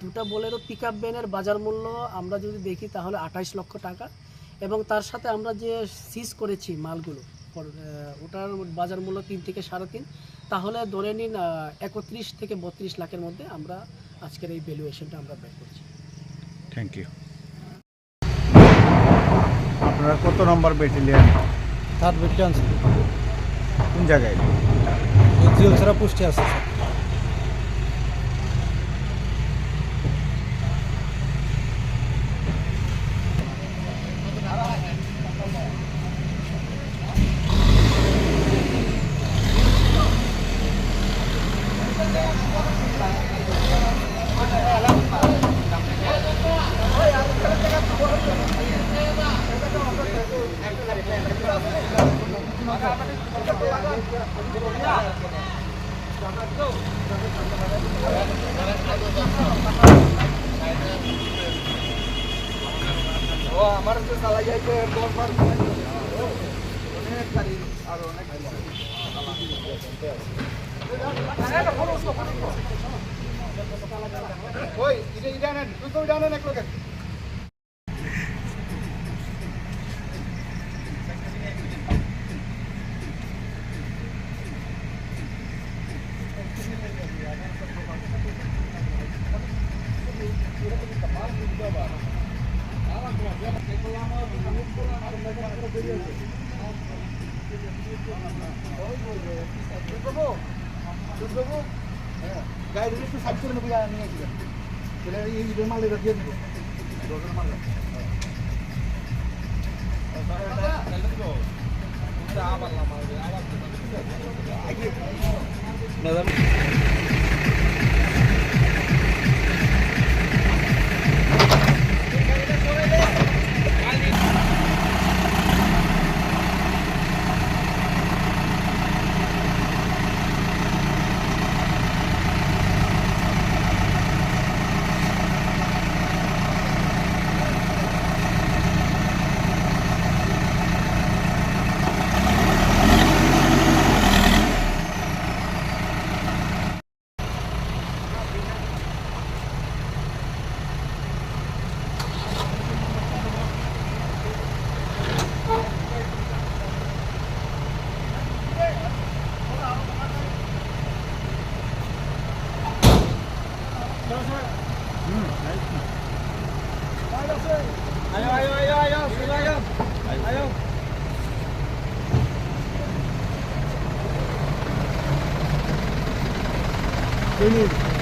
দুটা Bolero pick up ভ্যানের বাজার মূল্য আমরা যদি দেখি তাহলে আঠাইশ লক্ষ টাকা। এবং তার সাথে আমরা যে সিজ করেছি মালগুলো পর- ওটার বাজার মূল্য তিন থেকে সাড়ে তিন তাহলে ধরে নিন একত্রিশ থেকে বত্রিশ লাখের মধ্যে আমরা আজকের এই ভ্যালুয়েশনটা আমরা বের করছি। থ্যাংক ইউ আপনারা কত নম্বর ব্যাটালিয়ান থার্ড ব্যাটালিয়ান কোন জায়গায়? জিও ছাড়া পুষ্টি আছে স্যার আমার তো চালাই যাইতে দশ বার অনেক গাড়ি আর অনেক ওই এটা এটা নেন তুই তো এটা নেন এক লোকের গাড়ি একটু সাইড করে নেবো নিয়ে গেছিলেন তাহলে এই ঈদের মাল এটা দিয়ে দেবো রোজের মাল Ayo, ayo, ayo, ayo, sila ayo. Ayo. Ini.